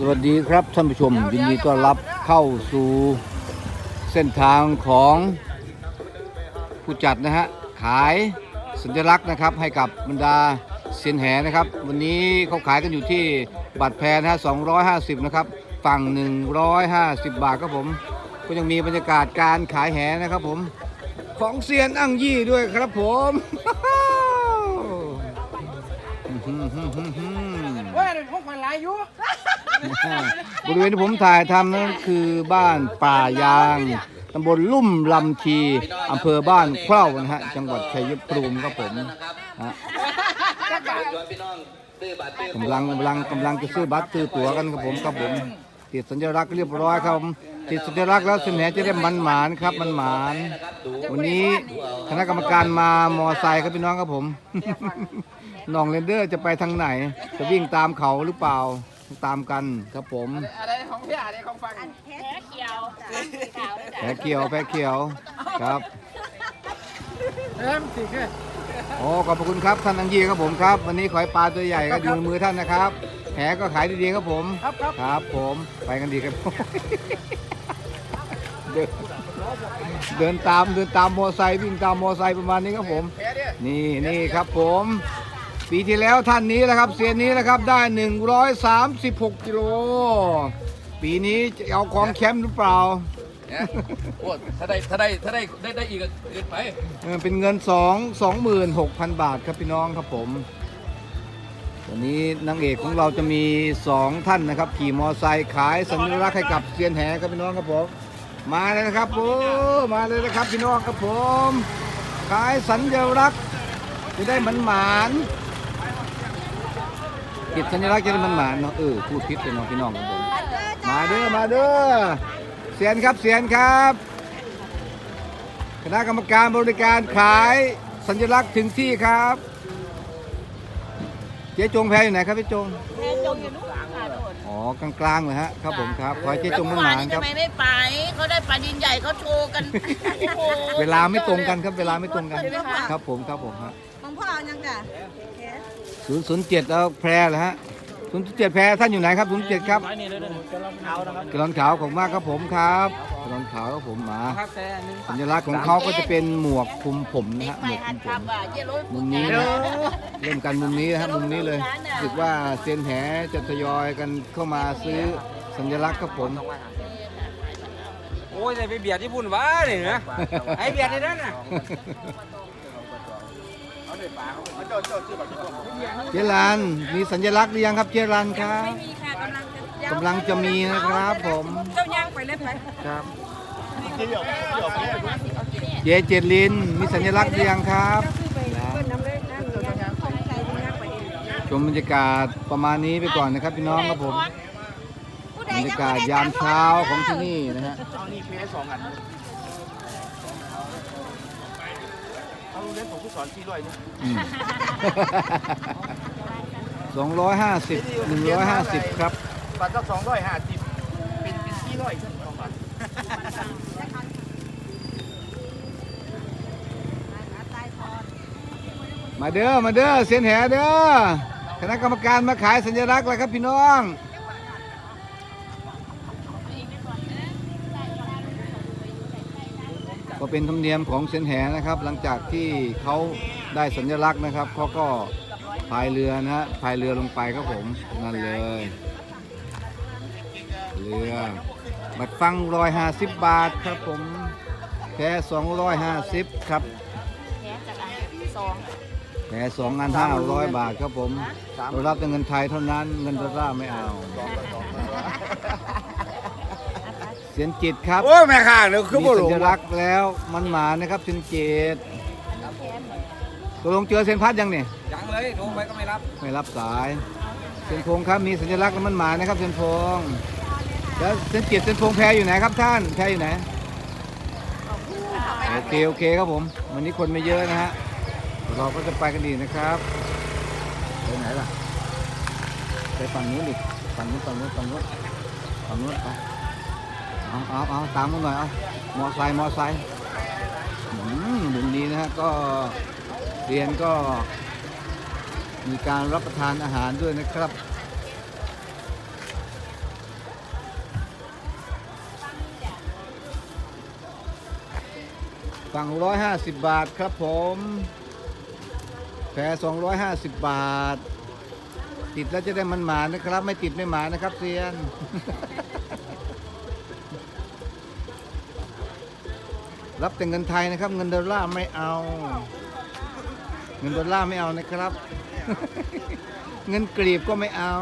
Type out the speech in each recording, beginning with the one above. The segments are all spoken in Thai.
สวัสดีครับท่านผู้ชม ยินดีต้อนรับเข้าสู่เส้นทางของผู้จัดนะฮะ ขายสัญลักษณ์นะครับให้กับบรรดาเซียนแหนะครับ วันนี้เขาขายกันอยู่ที่บัตรแพรนะฮะ250 นะครับ ฝั่ง 150 บาทครับผม ก็ยังมีบรรยากาศการขายแหนะครับผม ของเซียนอั่งยี่ด้วยครับผม บริเวณที่ผมถ่ายทำนั่นคือบ้านป่ายางตำบลลุ่มลำคีอำเภอบ้านเข้านะฮะจังหวัดชัยภูมิครับผมฮะกำลังกำลังกำลังจะซื้อบัตรซื้อตั๋วกันครับผมครับผมติดสัญลักษณ์เรียบร้อยครับผมติดสัญลักษณ์แล้วเสนอจะได้มันหมานครับมันหมานวันนี้คณะกรรมการมามอไซค์ครับพี่น้องครับผมน้องเรนเดอร์จะไปทางไหน จะวิ่งตามเขาหรือเปล่า ตามกันครับผมอะไรของพี่อะไรของฟังแพ้เขียวขาวด้วยแพ้เขียวแพ้เขียวครับเริ่มสิแค่โอ้ขอบพระคุณครับท่านอังยีครับผมครับ วันนี้ขอให้ปลาตัวใหญ่ก็อยู่ในมือท่านนะครับแหก็ขายดีๆครับผม ครับครับครับผมไปกันดีครับเดินเดินตามเดินตามมอไซค์วิ่งตามมอไซค์ประมาณนี้ครับผมแพ้เนี่ยนี่นี่ครับผม ปีที่แล้วท่านนี้นะครับเซียนนี้นะครับได้ 136กิโล ปีนี้จะเอาของแชมป์หรือเปล่าโอ้ถ้าได้ถ้าได้ถ้าได้ได้ได้อีกก็เกินไปเออเป็นเงิน 2 26,000 บาทครับพี่น้องครับผมวันนี้นางเอกของเราจะมี 2 ท่านนะครับ ขี่มอไซค์ขายสัญลักษณ์ให้กับเซียนแหครับพี่น้องครับผมมาเลยนะครับโอ้มาเลยนะครับพี่น้องครับผม ขายสัญลักษณ์จะได้มันหมาน ติดสัญลักษณ์จะได้มันหมานเนาะเออพูดพิษเลยเนาะพี่น้องครับผมมาเด้อมาเด้อเสียนครับเสียนครับ คณะกรรมการบริการขายสัญลักษณ์ถึงที่ครับเจ๊จงแพ้อยู่ไหนครับพี่จงแพ้จงอยู่นู่นค่ะโดดอ๋อกลางๆเลยฮะครับผมครับขอให้เจ๊จงมันหมานครับ ทำไมไม่ไปเขาได้ปลาดินใหญ่เขาโชว์กันโอ้โหเวลาไม่ตรงกันครับเวลาไม่ตรงกันใช่ไหมคะครับผมครับผมครับของพ่อเอายังจ้ะ ศูนย์ศูนย์เจ็ดแล้วแพร่เลยฮะศูนย์เจ็ดแพร่ท่านอยู่ไหนครับศูนย์เจ็ดครับกระลอนขาวของมากครับผมครับกระลอนขาวครับผมมาครับแต่อันนึงสัญลักษณ์ของเขาก็จะเป็นหมวกคลุมผมนะเด็กฮะใหหมม่วกคหัลุดมผขับมอะเจ๊รถมุมนี้นะเริ่มกันมุมนี้นะครับมุมนี้เลยรู้สึกว่าเซียนแหจะทยอยกันเข้ามาซื้อสัญลักษณ์ครับผมโอ้ยจะไปเบียดญี่ปุ่นวะนี่นะไอเบียดในนั้นน่ะ เจรันมีสัญลักษณ์หรือยังครับเจรันครับไม่มีค่ะกำลังจะกำลังจะมีนะครับผมเจ้าย่างไปเลยไปครับเจเจดลินมีสัญลักษณ์หรือยังครับไปเปิ้ลน้ำเลยน้ำหนูจะย่างของใจย่างไปเองชมบรรยากาศประมาณนี้ไปก่อนนะครับพี่น้องครับผมบรรยากาศยามเช้าของที่นี่นะฮะ เอานี่เพสองอันเอาเล่นของผู้สอนที่ร้อยนี่สองร้อยห้าสิบหนึ่งร้อยห้าสิบครับบัตรก็สองร้อยห้าสิบเป็นเป็นที่ร้อยสองบาทมาเด้อมาเด้อเสียนแหเด้อคณะกรรมการมาขายสัญลักษณ์แล้วครับพี่น้อง ก็เป็นธรรมเนียมของเสนแหนะครับ หลังจากที่เขาได้สัญลักษณ์นะครับเขาก็พายเรือนะฮะพายเรือลงไปครับผมนั่นเลยเรือบัตรฟังร้อยห้าสิบบาทครับผมแค่สองร้อยห้าสิบครับแพ้จากอันสองแค่สองอันห้าร้อยบาทครับผมเรารับแต่เงินไทยเท่านั้นเงินดอลลาร์ไม่เอา เสียนจิตครับ โอ้ยแม่ข้างเดี๋ยวคือมีบ่หลสังญลักษณ์แล้วมันหมานะครับเสียนจิตตกลงเจอเสียนพัดยังเนี่ยยังเลยโทรไปก็ไม่รับไม่รับสาย เสียนพงครับมีสัญลักษณ์แล้วมันหมานะครับเสียนพงแล้วเสียนจิตเสียนพงแพรอยู่ไหนครับท่านแพรอยู่ไหนโอเคโอเคครับผมวันนี้คนไม่เยอะนะฮะเราก็จะไปกันดีนะครับไปไหนล่ะไปฝั่งนู้นดิฝั่งนู้นฝั่งนู้นฝั่งนู้นฝั่งนู้นไป เอาเอาเอาตามกันหน่อยเอามอไซค์มอไซค์มุมนี้นะฮะก็เรียนก็ มีการรับประทานอาหารด้วยนะครับฝั่ง150 บาทครับผมแพร250 บาท ติดแล้วจะได้มันหมานะครับ ไม่ติดไม่หมานะครับเซียน รับแต่เงินไทยนะครับ เงินดอลลาร์ไม่เอา เงินดอลลาร์ไม่เอานะครับ เงินกรีบก็ไม่เอา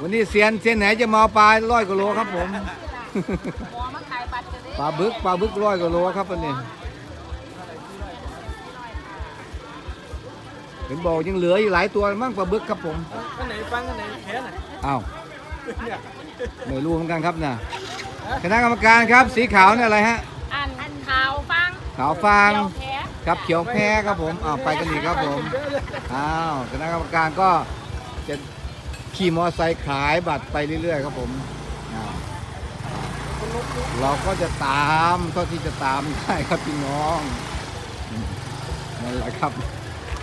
วันนี้เซียนเซียนไหนจะมาเอาปลาร้อยกว่าโลครับผมหมอมาขายบัตรกันดิปลาบึกปลาบึกร้อยกว่าโลครับวันนี้เห็นบอกยังเหลืออีกหลายตัวมั่งปลาบึกครับผมกันไหนฟังกันไหนแพ้น่ะอ้าวไม่รู้เหมือนกันครับนะ คณะกรรมการครับสีขาวเนี่ยอะไรฮะ อันอันขาวฟังขาวฟาง เขียวแพ้ครับเขียวแพ้ครับผมอ้าวไปกันอีกครับผมอ้าวคณะกรรมการก็จะขี่มอเตอร์ไซค์ขายบัตรไปเรื่อยๆครับผมอ้าวเราก็จะตามเท่าที่จะตามได้ครับพี่น้องอืมนั่นแหละครับ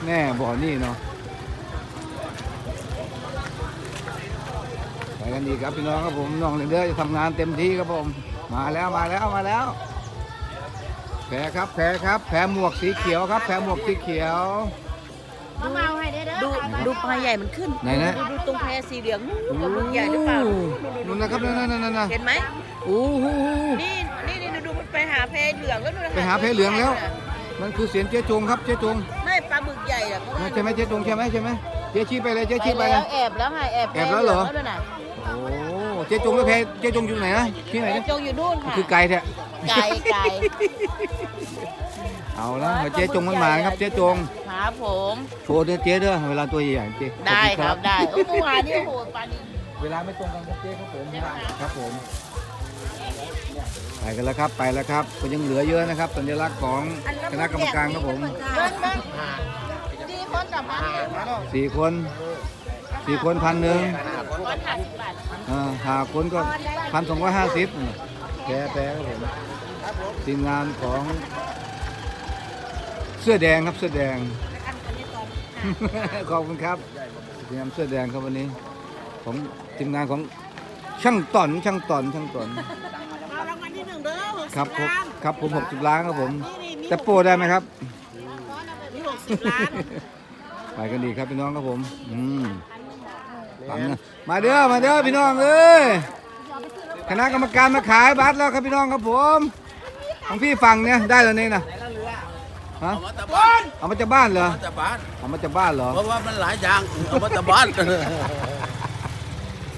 แน่บ่อนี่เนาะไป กันอีกครับพี่น้องครับผมน้องเรนเดอร์จะทำงานเต็มที่ครับผม มาแล้วมาแล้วมาแล้ว แผลครับแผลครับ แผลหมวกสีเขียวครับ แผลหมวกสีเขียว มาเมาให้ได้เด้อดูดูปลาใหญ่มันขึ้นไหนนะ ดูดูตรงแพสีเหลืองนู่นกับลูกใหญ่หรือเปล่านู่นนะครับนั่นนั่นนั่นนั่นเห็นไหมโอ้โหนี่นี่นี่ดูมันไปหาแพเหลืองแล้วนู่นน่ะไปหาแพเหลืองแล้วนั่นคือเสียงเจ๊จงครับเจ๊จงไม่ปลาหมึกใหญ่อะเพราะว่าใช่ไหมเจ๊จงใช่ไหมใช่ไหมเจ๊ชี้ไปเลยเจ๊ไปชี้ไปเลแล้ยวแอบแล้วไงแอบแอบแล้วเหรอนู่นน่ะโอ้ เจ๊จงไม่แพ้เจ๊จงอยู่ไหนนะที่ไหนแพนะจงอยู่นู่นค่ะคือไกลแท้ไก่ไก่เอาละเจ๊จงมันมานะครับเจ๊จงครับผมโชว์เด้อเจ๊เด้อเวลาตัวใหญ่ๆเจ๊ขอได้ณครับได้โอ้เมื่อวานนี่โอ้โหปลาดินเวลาไม่ตรงกันครับเจ๊ครับผมครับผมไปกันแล้วครับไปแล้วครับก็ยังเหลือเยอะนะครับสัญลักษณ์ของคณะกรรมการครับผมเบิ้งเบิ้งดีคนกับพันหนึ่งสี่คน สี่คนพันหนึ่งร้อยห้าสิบบาทอ่าหาคนก็พันสองร้อยห้าสิบแพ้แพ้ครับผมทีมงานของ เสื้อแดงครับเสื้อแดง ขอบคุณครับทีมงานเสื้อแดงครับวันนี้ ของทีมงานของช่างต่อนช่างต่อนช่างต่อนเอารางวัลที่หนึ่งเด้อหกคสิรับบผมล้านครับผมหกสิบล้านครับผมนี่นี่จะโปรได้ไหมครับนี่หกสิบล้านไปกันดีครับพี่น้องครับผม อืม ฟังนะมาเด้อมาเด้อพี่น้องเอ้ยคณะกรรมการมาขายบัตรแล้วครับพี่น้องครับผมของพี่ฟังเนี่ยได้แล้วนี่นะฮะเอามาจากบ้านเอามาจากบ้านเหรอเอามาจากบ้านเอามาจากบ้านเหรอเพราะว่ามันหลายอย่างเอามาจากบ้าน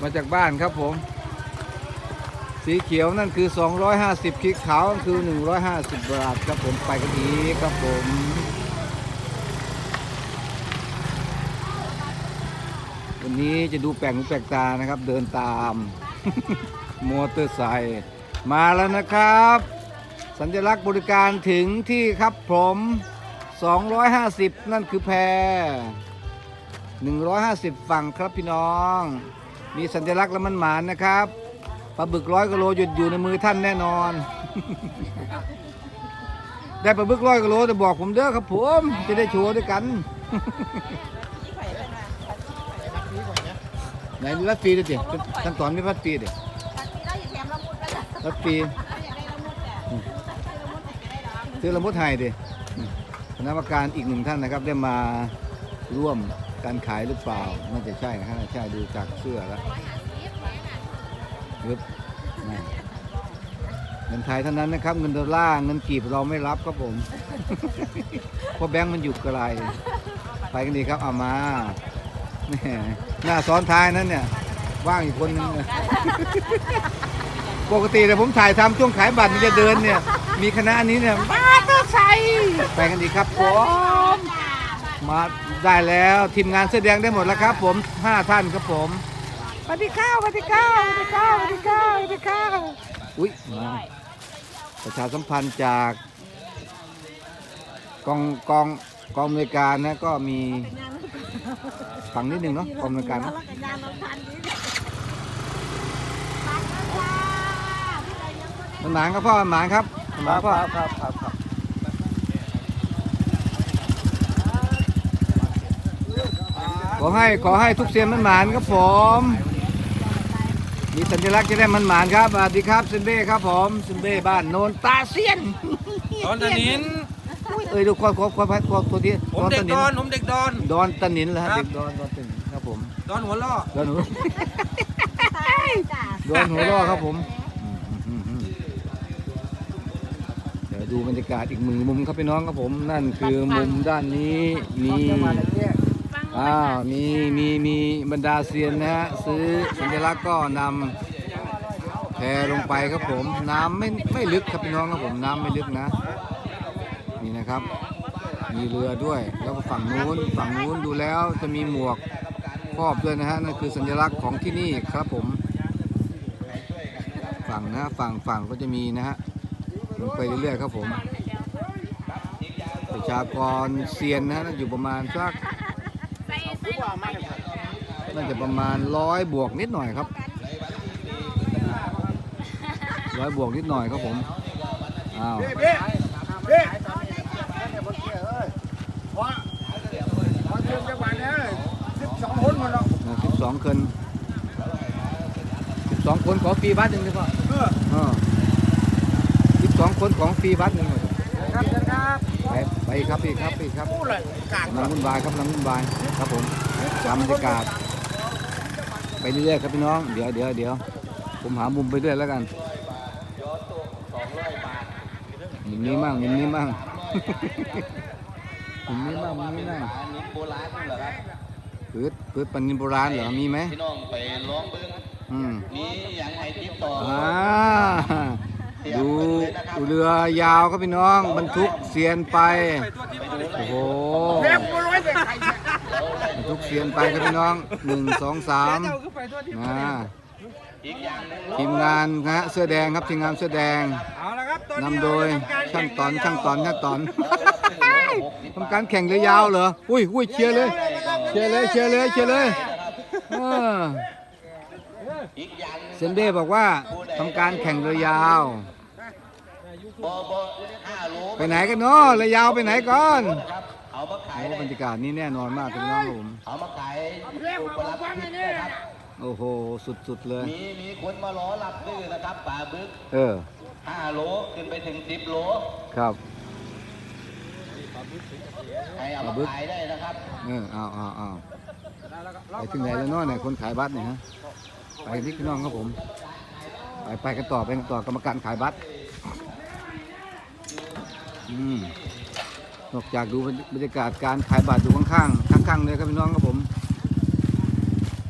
มาจากบ้านครับผม สีเขียวนั่นคือ 250ขีขาวนั่นคือ 150 บาทครับผมไปกันอีกครับผม นี้จะดูแปลกหูแปลกตานะครับ เดินตามมอเตอร์ไซค์มาแล้วนะครับ สัญลักษณ์บริการถึงที่ครับผม 250 นั่นคือแพ150 ฝั่งครับพี่น้อง มีสัญลักษณ์และมันหมานนะครับปลาบึกร้อยกิโลหยุดอยู่ในมือท่านแน่นอน ได้ปลาบึกร้อยกิโลแต่บอกผมเด้อครับผม จะได้โชว์ด้วยกัน ไหนมีรัดฟรีด้วยดิขั้นตอนมีรัดฟรีดิรัดฟรีอืมซื้อละมุดไทยดิคณะกรรมการอีกหนึ่งท่านนะครับ ได้มาร่วมการขายหรือเปล่าน่าจะใช่นะครับน่าจะใช่ดูจากเสื้อแล้วยึบเงินไทยเท่านั้นนะครับ เงินดอลลาร์เงินกีบเราไม่รับครับผมเพราะแบงค์มันอยู่ไกลไปกันดีครับเอามา หม่หน้าซ้อนท้ายนั้นเนี่ย ว่างอีกคนนึงเนี่ยปกติเนี่ยผมถ่ายทำช่วงขายบัตรมันจะเดินเนี่ย มีคณะนี้เนี่ยมาเตอร์ไซค์ไปกันดีครับผมมาได้แล้วทีมงานเสื้อแดงได้หมดแล้วครับ ผมห้าท่านครับผมสวัสดีข้าวสวัสดีข้าวสวัสดีข้าวสวัสดีข้าวสวัสดีข้าวอุ้ยมาประชาสัมพันธ์จากกองกอง กองอำนวยการนะก็มีฟังนิดนึงเนาะกองอำนวยการเนะมันหมานครับพ่อมันหมานครับมันหมานพ่อครับครับครับขอให้ขอให้ทุกเสียงมันหมานครับผมมีสัญลักษณ์จะได้มันหมานครับสวัสดีครับซินเบ้ครับผมซินเบ้บ้านโนนตาเซียนดอนนิน เอ้ยดูควายควายควายควายควายตัวที่ผมเด็กดอนผมเด็กดอนดอนตะนินเหรอฮะครับเด็กดอนดอนตะนินครับผมดอนหัวล่อดอนหนูจ้าดอนหัวล่อครับผมอืมอืมอืมเดี๋ยวดูบรรยากาศอีกมือมุมครับพี่น้องครับผมนั่นคือมุมด้านนี้มีอ้าวมีมีมีบรรดาเซียนนะฮะซื้อสัญลักษณ์ก็นำแพลงไปครับผม น้ำไม่ไม่ลึกครับพี่น้องครับผมน้ำไม่ลึกนะ นะครับ มีเรือด้วย แล้วก็ฝั่งนู้น ฝั่งนู้นดูแล้วจะมีหมวกครอบด้วยนะฮะ นั่นคือสัญลักษณ์ของที่นี่ครับผม ฝั่งนะฝั่งฝั่งก็จะมีนะฮะลงไปเรื่อยๆครับผม ประชากรเซียนนะฮะอยู่ประมาณสักน่าจะประมาณร้อยบวกนิดหน่อยครับร้อยบวกนิดหน่อยครับผม อ้าว สิบสองคนสิบสองคนขอฟรีบัตรหนึ่งดีกว่าสิบสองคนของฟรีบัตรหนึ่งเลยไปไปครับพี่ครับพี่ครับกำลังวุ่นวายครับกำลังวุ่นวายครับผมตามบรรยากาศ ไปเรื่อยๆครับพี่น้อง เดี๋ยวเดี๋ยวเดี๋ยวผมหามุมไปเรื่อยแล้วกันมุมนี้มั่งมุมนี้มั่ง มุมนี้มั่งมุมนี้มั่งอันนี้โบราณเหรอครับพืชพืชปันนินโบราณเหรอมีไหมพี่น้องไปร้องเบิ้งอืมมีอย่างไอติดต่ออ่าดูเรือยาวครับพี่น้อง บรรทุกเสียนไปโอ้โหบรรทุกเสียนไปครับพี่น้องหนึ่งสองสามนะ ทีมงานนะฮะเสื้อแดงครับทีมงานเสื้อแดงเอาละครับตอนนี้นำโดยช่างตอนช่างตอนช่างตอนทำการแข่งเรือยาวเหรออุ้ยอุ้ยเชียร์เลยเชียร์เลยเชียร์เลยเชียร์เลยเอออีกอย่างหนึงเซนเบ้บอกว่าทำการแข่งเรือยาวบอบห้าโลไปไหนกันเนาะเรือยาวไปไหนก่อนครับเอามาขายโอ้ได้บรรยากาศนี้แน่นอนมากครับพี่น้องครับผมเอามาขายอุปรับพิษนะครับ โอ้โห สุดๆเลย มีมีคนมารอรับซื้อนะครับป่าบึกเออห้าโลขึ้นไปถึงสิบโลครับให้เอามาขายได้นะครับ เออเอาเอาเอาไปถึงไหนแล้วเนาะเนี่ยคนขายบัตรเนี่ยฮะไปนี่พี่น้องครับผม ไปไปกันต่อไปกันต่อกรรมการขายบัตรอืมนอกจากดูบรรยากาศการขายบัตรอยู่ข้างๆข้างๆเลยครับพี่น้องครับผม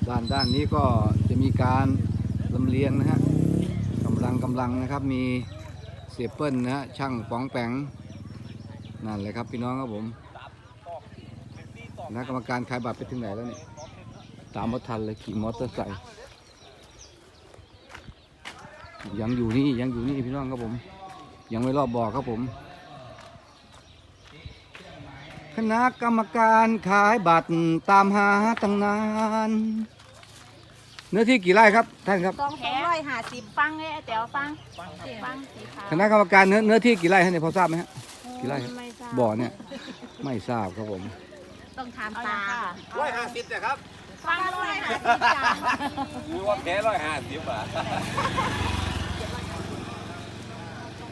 ด้านด้านนี้ก็จะมีการลำเลียงนะฮะกำลังกำลังนะครับมีเสียเปิ้ลนะฮะช่างป๋องแปงนั่นเลยครับพี่น้องครับผมคณะกรรมการขายบัตรไปถึงไหนแล้วเนี่ยตามมาทันเลยขี่มอเตอร์ไซค์ยังอยู่นี่ยังอยู่นี่พี่น้องครับผม ยังไม่รอบบอกครับผม คณะกรรมการขายบัตรตามหาตั้งนาน เนื้อที่กี่ไร่ครับท่านครับ สองสองร้อยห้าสิบฟังไงไอ้แต๋วฟังฟังสีขาวคณะกรรมการเนื้อเนื้อที่กี่ไร่ท่านเนี่ยพอทราบไหมฮะ กี่ไร่ครับไม่ทราบบ่อเนี่ย ไม่ทราบครับผม ต้องถามเอาตาละค่ะร้อยห้าสิบนะครับฟังร้อยห้าสิบจ้าคือว่าแค่ร้อยห้าสิบอะ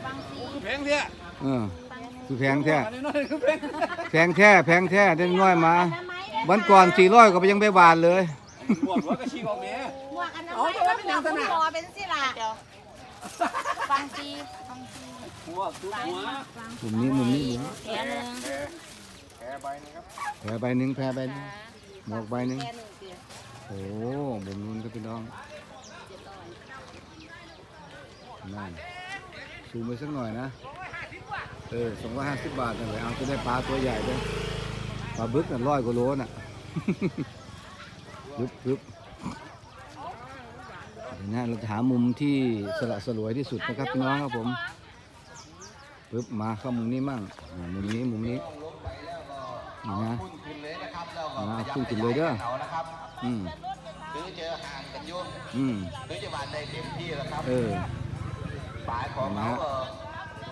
ฟังสีแพงเที่ยเออคือแพงแท้อันนี้น้อยคือแพงแพงแท้แพงแท้ได้น้อยมา วันก่อนสี่ร้อยก็ไปยังไปบานเลย หมวกหัวกระชีกออกเนี้ยหมวกอันนั้นไม่ต้องเป็นอย่างสนะรอเป็นสิล่ะเดี๋ยวฟังสีฟังสีหัวทุกหัวมุมนี้มุมนี้มุมนี้แขนหนึ่งแพรใบหนึ่งแพรใบหนึ่งหมวกใบหนึ่งแค่หนึ่งเดียวโอ้มุมนู้นก็พี่น้องนั่นซูมไปสักหน่อยนะเออสองร้อยห้าสิบบาทนั่นเลยเอาจะได้ปลาตัวใหญ่ด้วยปลาบึกน่ะร้อยกว่าโลน่ะ ปึ๊บปึ๊บเดี๋ยวนะเราจะหามุมที่สละสลวยที่สุดนะครับพี่น้องครับผมปึ๊บมาเข้ามุมนี้มั่งมุมนี้มุมนี้นี่นะขึ้นเลยนะครับแล้วก็อ่าขึ้นเลยเด้อเอานะครับอืมซื้อเจอห่างกันยุ่อืมซื้อจะบานได้เต็มที่แล้วครับเออปลายของเขา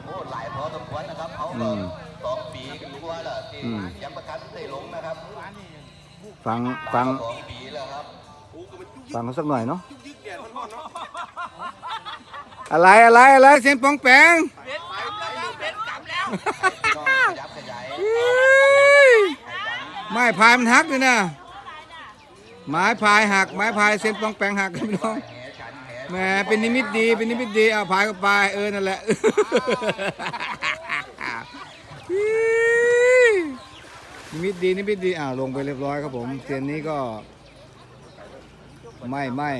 โอ้หลายพอสมควรนะครับเขาอืก็มสองปีกันกว่าแล้วที่ยังประกันได้ลงนะครับ ฟังฟัง ฟังเขาสักหน่อยเนาะยึกแดดมันร้อนเนาะอะไรอะไรอะไรเสียงปองแปงก็ขยับขยายไม้พายมันหักเลยนะไม้พายหักไม้พายเส้นปองแปงหักครับพี่น้องแหฉันแหแหมเป็นนิมิตดีเป็นนิมิตดีเอาพายก็พายเออนั่นแหละนิมิตดีนิมิตดีอ่าลงไปเรียบร้อยครับผมเซียนนี้ก็ ไม่ไม่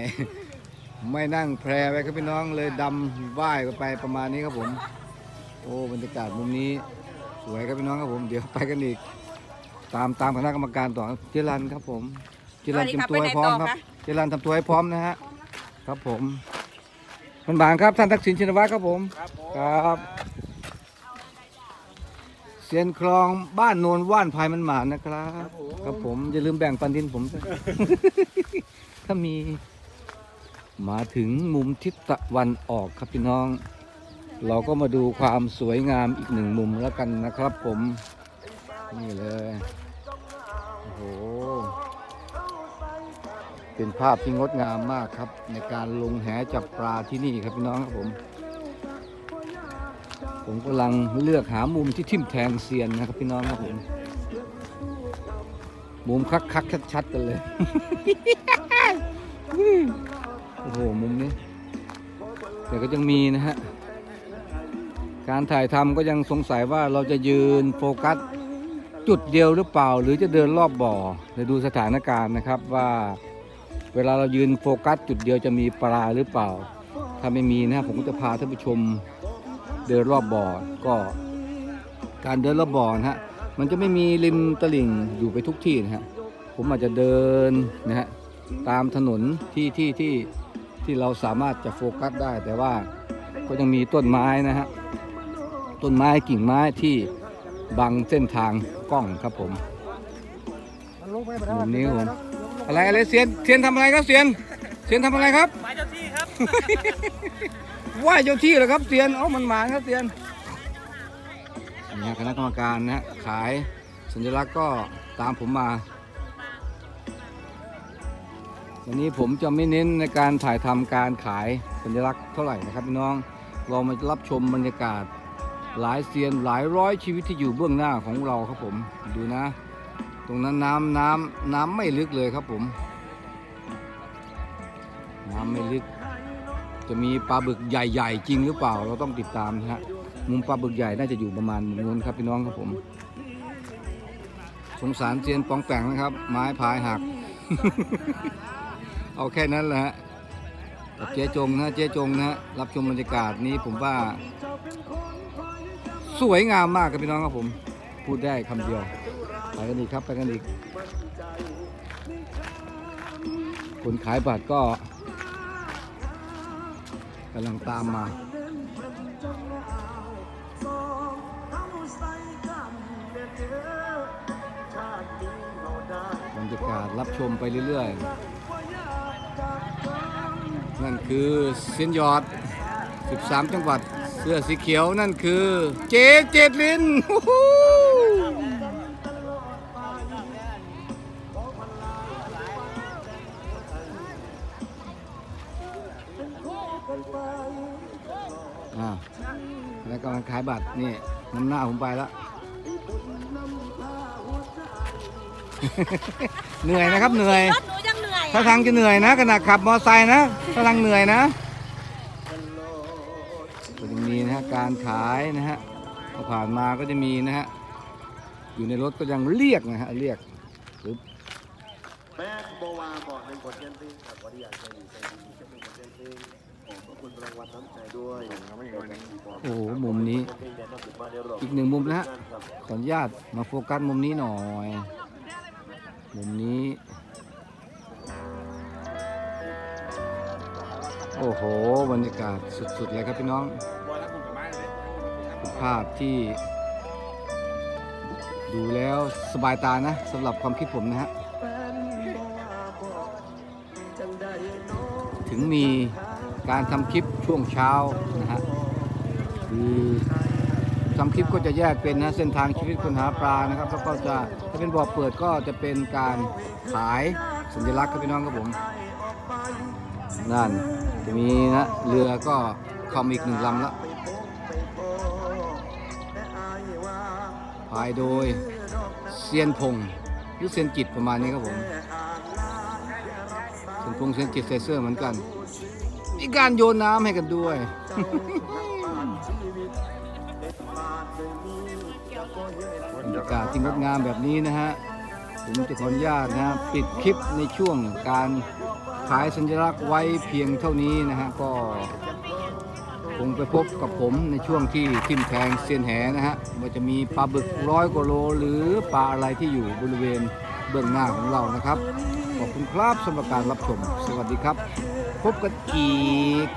ไม่นั่งแพรไว้ครับพี่น้องเลยดำว่ายก็ไปประมาณนี้ครับผม โอ้บรรยากาศมุมนี้ สวยครับพี่น้องครับผม เดี๋ยวไปกันอีก ตามตามคณะกรรมการต่อเจรันครับผมเจรันเตรียมตัวให้พร้อมครับเจรันทำตัวให้พร้อมนะฮะครับผมมันบางครับท่านทักษิณชินวัตรครับผมครับเสียนคลองบ้านโนนว่านพายมันหมานนะครับ ครับผมอย่าลืมแบ่งปันดินผมด้วย ถ้ามี มาถึงมุมทิศตะวันออกครับพี่น้อง เราก็มาดูความสวยงามอีกหนึ่งมุมแล้วกันนะครับผม นี่เลยโอ้โหเป็นภาพที่งดงามมากครับ ในการลงแหจับปลาที่นี่ครับพี่น้องครับผม ผมกำลังเลือกหามุมที่ทิ่มแทงเซียนนะครับพี่น้องครับผมมุมคักคักชัดๆกันเลย โอ้โห มุมนี้ แต่ก็ยังมีนะฮะ การถ่ายทำก็ยังสงสัยว่าเราจะยืนโฟกัส จุดเดียวหรือเปล่า หรือจะเดินรอบบ่อเดี๋ยวดูสถานการณ์นะครับว่า เวลาเรายืนโฟกัส จุดเดียวจะมีปลาหรือเปล่า ถ้าไม่มีนะผมก็จะพาท่านผู้ชมเดินรอบบ่อก็การเดินรอบบ่อนะฮะมันจะไม่มีริมตลิ่งอยู่ไปทุกที่นะฮะผมอาจจะเดินนะฮะ ตามถนนที่ที่ที่ที่เราสามารถจะโฟกัสได้ แต่ว่าก็ยังมีต้นไม้นะฮะต้นไม้กิ่งไม้ที่บังเส้นทางกล้องครับผมมุมนี้ครับผมอะไรอะไรเซียนเซียนทำอะไรครับเซียนเซียนทำอะไรครับไหว้เจ้าที่ครับไหว้เจ้าที่เหรอครับเซียนเอ้ามันหมานครับเซียนนี่ฮะคณะกรรมการนะฮะขายสัญลักษณ์ก็ตามผมมา วันนี้ผมจะไม่เน้นในการถ่ายทำการขายสัญลักษณ์เท่าไหร่นะครับพี่น้อง เรามารับชมบรรยากาศหลายเซียนหลายร้อยชีวิตที่อยู่เบื้องหน้าของเราครับผมดูนะ ตรงนั้นน้ำน้ำน้ำไม่ลึกเลยครับผม น้ำไม่ลึก จะมีปลาบึกใหญ่ๆ จริงหรือเปล่าเราต้องติดตามนะฮะมุมปลาบึกใหญ่น่าจะอยู่ประมาณมุมนู้นครับพี่น้องครับผม สงสารเจียนปองแปงนะครับ ไม้พายหัก เอาแค่นั้นแหละฮะกับเจ๊จงนะเจ๊จงนะรับชมบรรยากาศนี้ผมว่า สวยงามมากครับพี่น้องครับผม พูดได้คำเดียว ไปกันอีกครับไปกันอีก คนขายบัตรก็กำลังตามมาบรรยากาศรับชมไปเรื่อยๆ นั่นคือเส้นยอด 13 จังหวัด เสื้อสีเขียวนั่นคือเจเจดลินอ่าแล้วก็ขายบัตรนี่น้ำหน้าผมไปแล้ว เหนื่อยนะครับเหนื่อย ถหนูยังเหนื่อยถ้าทางจะเหนื่อยนะขณะขับมอไซค์นะถ้าทางเหนื่อยนะก็จะมีนะฮะการขายนะฮะพอผ่านมาก็จะมีนะฮะอยู่ในรถก็ยังเรียกนะฮะเรียกปึ๊บโอ้โหมุมนี้ อีกหนึ่งมุมนะฮะขออนุญาตมาโฟกัสมุมนี้หน่อย มุมนี้ โอ้โห บรรยากาศสุด ๆ เลยครับพี่น้อง ภาพที่ดูแล้วสบายตานะสำหรับความคิดผมนะฮะ ถึงมีการทำคลิปช่วงเช้านะฮะคือทำคลิปก็จะแยกเป็นนะเส้นทางชีวิตคนหาปลานะครับแล้วก็จะถ้าเป็นบ่อเปิดก็จะเป็นการขายสัญลักษณ์ครับพี่น้องครับผมนั่น จะมีนะเรือก็เข้ามาอีกหนึ่งลำละพายโดยเซียนพงษ์หรือเซียนจิตประมาณนี้ครับผมเซียนพงษ์เซียนจิตใส่เสื้อเหมือนกัน มีการโยนน้ำให้กันด้วยบรรยากาศที่งดงามแบบนี้นะฮะผมจะขออนุญาตนะฮะปิดคลิปในช่วงการ ขายสัญลักษณ์ไว้เพียงเท่านี้นะฮะก็คงไปพบกับผมในช่วงที่ทิมแทงเซียนแหนะฮะว่าจะมีปลาบึกร้อยกว่าโล หรือปลาอะไรที่อยู่บริเวณเบื้องหน้าของเรานะครับ ขอบคุณครับสำหรับการรับชม สวัสดีครับ พบกันอีก